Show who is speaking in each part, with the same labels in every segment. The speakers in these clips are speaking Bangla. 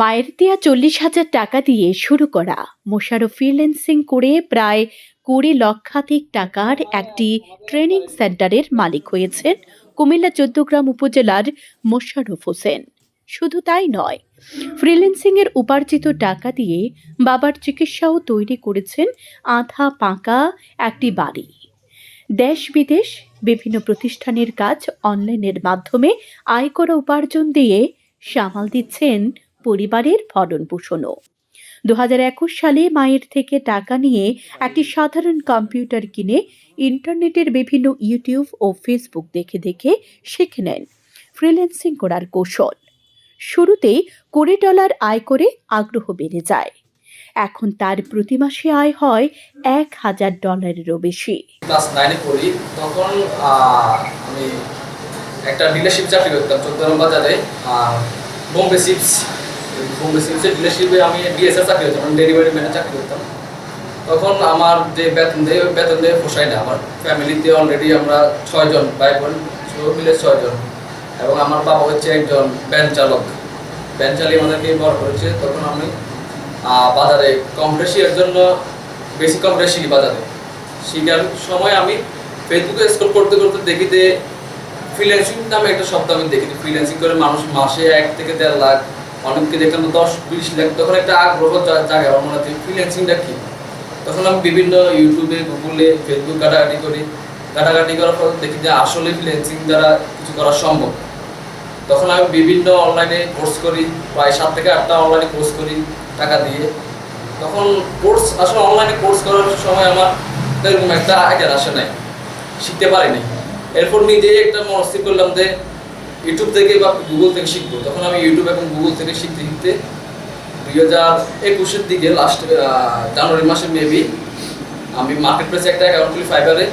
Speaker 1: মায়ের দেয়া চল্লিশ হাজার টাকা দিয়ে শুরু করা। মোশারফ ফ্রিল্যান্সিং করে প্রায় কুড়ি লক্ষাধিক টাকার একটি ট্রেনিং সেন্টারের মালিক হয়েছেন কুমিল্লা চৌদ্দগ্রাম উপজেলার মোশাররফ হোসেন। শুধু তাই নয়, ফ্রিল্যান্সিংয়ের উপার্জিত টাকা দিয়ে বাবার চিকিৎসাও তৈরি করেছেন আধা পাকা একটি বাড়ি। দেশ বিদেশ বিভিন্ন প্রতিষ্ঠানের কাজ অনলাইনের মাধ্যমে আয় করা উপার্জন দিয়ে সামাল দিচ্ছেন পরিবারের ভরণ পোষণও। দু সালে মায়ের থেকে টাকা নিয়ে একটি সাধারণ কম্পিউটার কিনে ইন্টারনেটের বিভিন্ন ইউটিউব ও ফেসবুক দেখে দেখে শিখে নেন। ফ্রিল্যান্সিং করার কৌশল। শুরুতেই কুড়ি ডলার আয় করে আগ্রহ বেড়ে যায়। এখন তার প্রতি মাসে আয় হয় এক হাজার ডলারেরও বেশি।
Speaker 2: ক্লাস নাইনে পড়ি, তখন আমি একটা ডিলারশিপ চাকরি করতাম, চোদ্দ নম্বর বোম্বে সিপস বোম্বে আমি ডিএসএর চাকরি করতাম ডেলিভারি ম্যানের চাকরি করতাম। তখন আমার যে বেতন দেয়, ওই বেতন দিয়ে পোষায় না। আমার ফ্যামিলিতে অলরেডি আমরা ছয়জন ভাই বোন মিলে ছয়জন এবং আমার বাবা হচ্ছে একজন ভ্যান চালক। ভ্যান চালিয়ে আমাদেরকে বড় করেছে। তখন আমি বাজারে কম্পিউটার শেখার জন্য বেসিক কম্পিউটার শিখি বাজারে। শিখার সময় আমি ফেসবুকে স্ক্রল করতে করতে দেখি যে ফ্রিল্যান্সিং নামে একটা শব্দ আমি দেখি ফ্রিল্যান্সিং করে মানুষ মাসে এক থেকে দেড় লাখ অনেককে দেখলাম দশ বিশ লাখ, তখন একটা আগ্রহ জাগে আমার মনে হচ্ছে ফ্রিল্যান্সিংটা কি? তখন আমি বিভিন্ন ইউটিউবে গুগলে ফেসবুক ঘাটাঘাটি করি। ঘাটাঘাটি করার পর দেখি যে আসলে ফ্রিল্যান্সিং দ্বারা কিছু করা সম্ভব। তখন আমি বিভিন্ন অনলাইনে কোর্স করি, প্রায় সাত থেকে আটটা অনলাইনে কোর্স করি টাকা দিয়ে। তখন কোর্স আসলে অনলাইনে কোর্স করার সময় আমার এরকম একটা আইডিয়া আসে নাই, শিখতে পারিনি। এরপর নিজেই একটা মনস্থির করলাম যে ইউটিউব থেকে বা গুগল থেকে শিখব। তখন আমি ইউটিউব এবং গুগল থেকে শিখতে শিখতে দুই হাজার একুশের দিকে লাস্ট জানুয়ারি মাসে মেবি আমি মার্কেট প্লেসে একটা অ্যাকাউন্ট খুলি ফাইবারে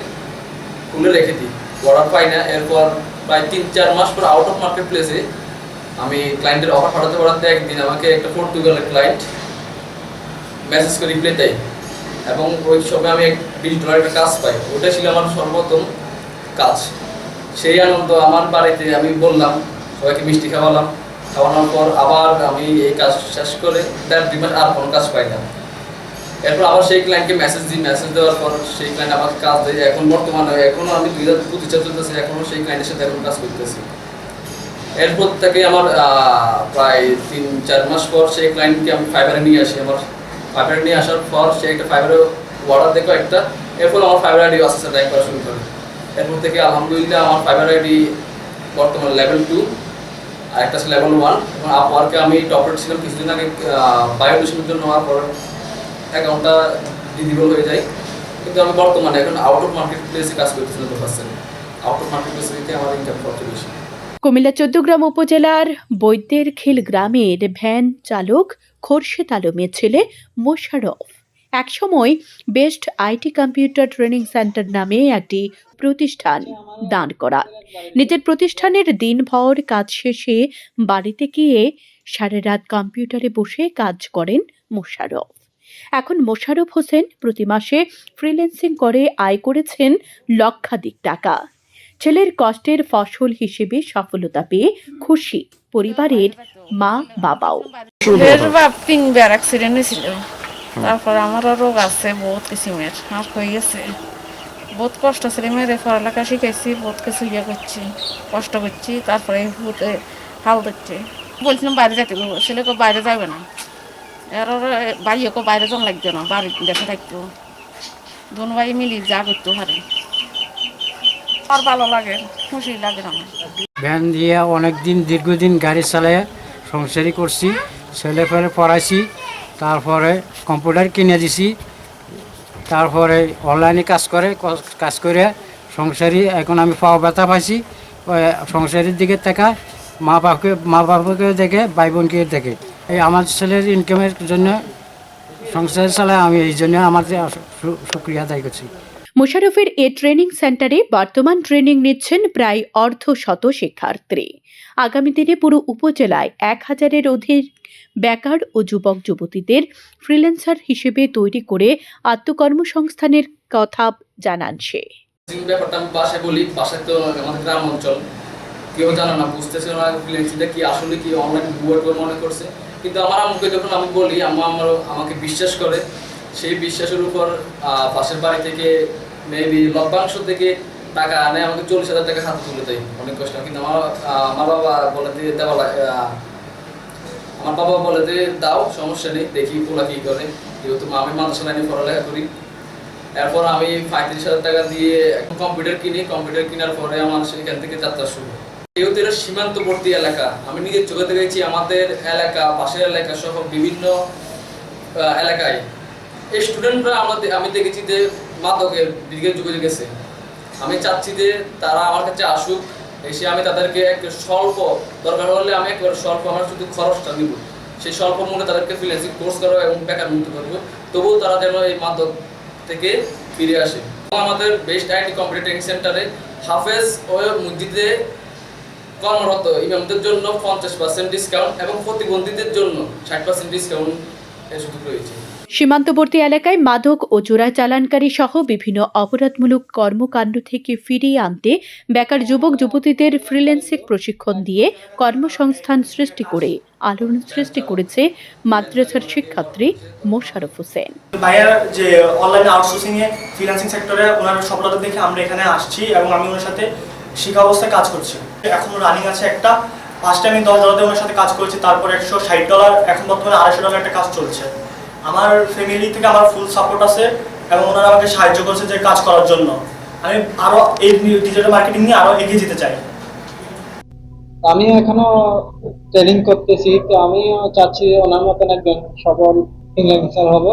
Speaker 2: খুলে রেখে দিই। অর্ডার পাই না, এরপর প্রায় তিন, চার মাস পর আউট অফ মার্কেট প্লেসে আমি ক্লায়েন্টের অফার পাঠাতে পাঠাতে একদিন আমাকে একটা পর্তুগালের ক্লায়েন্ট মেসেজ করে রিপ্লাই দেয়। এবং ওই সময় আমি বিশ ডলার একটা কাজ পাই। ওটা ছিল আমার সর্বপ্রথম কাজ। সেই আনন্দ আমার বাড়িতে আমি বললাম, সবাইকে মিষ্টি খাওয়ালাম। খাওয়ানোর পর আবার আমি এই কাজ শেষ করে তার দুই মাস আর কোনো কাজ পাই না এরপর আবার সেই ক্লায়েন্টকে মেসেজ দিই মেসেজ দেওয়ার পর সেই ক্লায়েন্ট আমাকে কাজ দেয়। এখন বর্তমানে এখনও আমি দুই হাজার পঁচিশ চলতেছি এখনও সেই ক্লায়েন্টের সাথে এখন কাজ করতেছি। এরপর থেকে আমার প্রায় তিন, চার মাস পর সেই ক্লায়েন্টকে আমি ফাইবারে নিয়ে আসি। আমার ফাইবারে নিয়ে আসার পর সে একটা ফাইবারে অর্ডার দেখো একটা এরপর আমার ফাইবার আইডি আস্তে আস্তে করা শুরু করে। এরপর থেকে আলহামদুলিল্লাহ আমার ফাইবার আইডি বর্তমানে লেভেল টু আর একটা আছে লেভেল ওয়ান এবং আপওয়ার্কে আমি টপার ছিলাম কিছুদিন আগে বায়োডিশনের জন্য, আমার পর অ্যাকাউন্টটা ডিজিবল হয়ে যায়। কিন্তু আমি বর্তমানে এখন আউট অফ মার্কেট প্লেসে কাজ করতেছি না পারছেন আউট অফ মার্কেট প্লেসে থেকে আমার ইনকাম সবচেয়ে বেশি।
Speaker 1: কুমিল্লা চৌদ্দগ্রাম উপজেলার বৈদ্যের খিল গ্রামের ভ্যান চালক খোরশেদ আলমের ছেলে মোশারফ একসময় best IT computer training center নামে একটি প্রতিষ্ঠান দান করা। নিজের প্রতিষ্ঠানের দিনভর কাজ শেষে বাড়িতে গিয়ে সারা রাত কম্পিউটারে বসে কাজ করেন মোশারফ এখন মোশারফ হোসেন প্রতি মাসে ফ্রিল্যান্সিং করে আয় করেছেন লক্ষাধিক টাকা। ছেলের কষ্টের ফসল হিসেবে সফলতা পেয়ে খুশি পরিবারের মা বাবাও
Speaker 3: তারপর আমারও রোগ আছে, বহুত কিসিমের আর হয়ে গেছে। বহুত কষ্ট ছিল মেয়েদের পড়ালেখা শিখাইছি, বহুত কিছু ইয়ে করছি, কষ্ট করছি, তারপরে ভূতে হাল দিচ্ছে বলছিলাম বাইরে বলব ছেলেকে বাইরে যাবে না। এর ভাইকে বাইরে যান লাগতো না বাড়ি দেখে থাকতো দোনো ভাই মিলি যা করতে পারে। আর ভালো লাগে, খুশি লাগে আমার।
Speaker 4: ভ্যান দিয়ে অনেক দিন দীর্ঘদিন গাড়ি চালিয়ে সংসারই করছি, ছেলে ফেলে পড়াইছি। তারপরে কম্পিউটার কিনে দিছি। তারপরে অনলাইনে কাজ করে কাজ করে সংসারী এখন আমি পাওয়া ব্যথা পাইছি। সংসারের দিকে দেখা মা বাপকে মা বাপকে দেখে, ভাই বোনকে দেখে। এই আমার ছেলের ইনকামের জন্য সংসার চালায় আমি, এই জন্য আমার সুক্রিয়া আদায় করছি।
Speaker 1: মোশারফের এ ট্রেনিং সেন্টারে বর্তমান ট্রেনিং নিচ্ছেন প্রায় অর্ধ শত শিক্ষার্থী। আগামী দিনে পুরো উপজেলায় এক হাজারের অধিক বেকার ও যুবক, যুবতীদের ফ্রিল্যান্সার হিসেবে তৈরি করে আত্মকর্মসংস্থানের কথা জানান সে।
Speaker 2: ব্যাপারটা আমি বাসায় বলি, বাসায় তো আমাদের গ্রাম অঞ্চল। কেউ জানে না বুঝতেছে না ফ্রিল্যান্সিংটা কি, আসলে কি অনলাইন গুগল করে মনে করছে। কিন্তু আমার আম্মুকে যখন আমি বলি, আম্মু আমার আমাকে বিশ্বাস করে। সেই বিশ্বাসের উপর পাশের বাড়ি থেকে মেবি লভ্যাংশ থেকে টাকা আনে, আমাকে চল্লিশ হাজার টাকা হাতে তুলে দেয়। অনেক কষ্ট। কিন্তু আমার আমার বাবা বলে দিয়ে দেওয়া আমার বাবা বলে যে, দাও, সমস্যা নেই, দেখি পোলা কি করে। যেহেতু আমি মাদ্রাসা লাইনে পড়ালেখা করি। এরপর আমি পঁয়ত্রিশ হাজার টাকা দিয়ে কম্পিউটার কিনি। কম্পিউটার কেনার পরে আমার সেখান থেকে যাত্রা শুরু। যেহেতু এটা সীমান্তবর্তী এলাকা। আমি নিজের চোখে দেখেছি আমাদের এলাকা, পাশের এলাকা সহ বিভিন্ন এলাকায়। এই স্টুডেন্টরা আমাদের, আমি দেখেছি যে মাদকের দিকে যুগে গেছে। আমি চাচ্ছি যে তারা আমার কাছে আসুক, এসে আমি তাদেরকে এক স্বল্প দরকার হলে আমি একবার স্বল্প আমার শুধু খরচটা নিব। সেই স্বল্প মূল্যে তাদেরকে ফ্রিল্যান্সিং কোর্স করব এবং বেকার মুক্ত করব। তবুও তারা যেন এই মাদক থেকে ফিরে আসে। আমাদের বেস্ট আইটি কম্পিউটার ট্রেনিং সেন্টারে হাফেজ ও মসজিদে কর্মরত ইমামদের জন্য পঞ্চাশ পার্সেন্ট ডিসকাউন্ট এবং প্রতিবন্ধীদের জন্য ষাট পার্সেন্ট ডিসকাউন্ট সুযোগ রয়েছে।
Speaker 1: সীমান্তবর্তী এলাকায় মাদক ও চোরা চালানকারী সহ বিভিন্ন অপরাধমূলক কর্মকাণ্ড থেকে ফিরিয়ে আনতে বেকার যুবক, যুবতীদের ফ্রিল্যান্সিং প্রশিক্ষণ দিয়ে কর্মসংস্থান সৃষ্টি করে, আলোড়ন সৃষ্টি করেছে মাদ্রাসার শিক্ষার্থী মোশারফ হোসেন।
Speaker 5: ভাইয়ার যে অনলাইন আউটসোর্সিং এ ফ্রিল্যান্সিং সেক্টরে ওনার সফলতা দেখে আমরা এখানে আসছি এবং আমি ওনার সাথে শিখা অবস্থায় কাজ করছি। এখন রানিং আছে একটা ফার্স্টে আমি দশ ডলার ওনার সাথে কাজ করেছি, তারপর একশো ষাট ডলার এখন বর্তমানে আড়াইশো ডলার একটা কাজ চলছে। আমার ফ্যামিলি থেকে আমার ফুল সাপোর্ট আছে এবং ওনারা আমাকে সাহায্য করছে যে কাজ করার জন্য। আমি আরও এই ডিজিটাল মার্কেটিং নিয়ে আরও এগিয়ে যেতে চাই।
Speaker 6: আমি এখনও ট্রেনিং করতেছি, তো আমিও চাচ্ছি ওনার মতন একজন সফল ফ্রিল্যান্সার হব।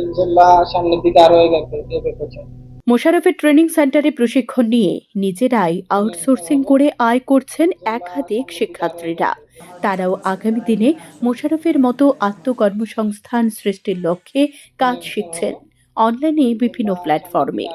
Speaker 6: ইনশাল্লাহ সামনের দিকে আরও এগাতে এগোতে চাই।
Speaker 1: মোশারফের ট্রেনিং সেন্টারে প্রশিক্ষণ নিয়ে নিজেরাই আউটসোর্সিং করে আয় করছেন একাধিক শিক্ষার্থীরা। তারাও আগামী দিনে মোশারফের মতো আত্মকর্মসংস্থান সৃষ্টির লক্ষ্যে কাজ শিখছেন। অনলাইনে বিভিন্ন প্ল্যাটফর্মে।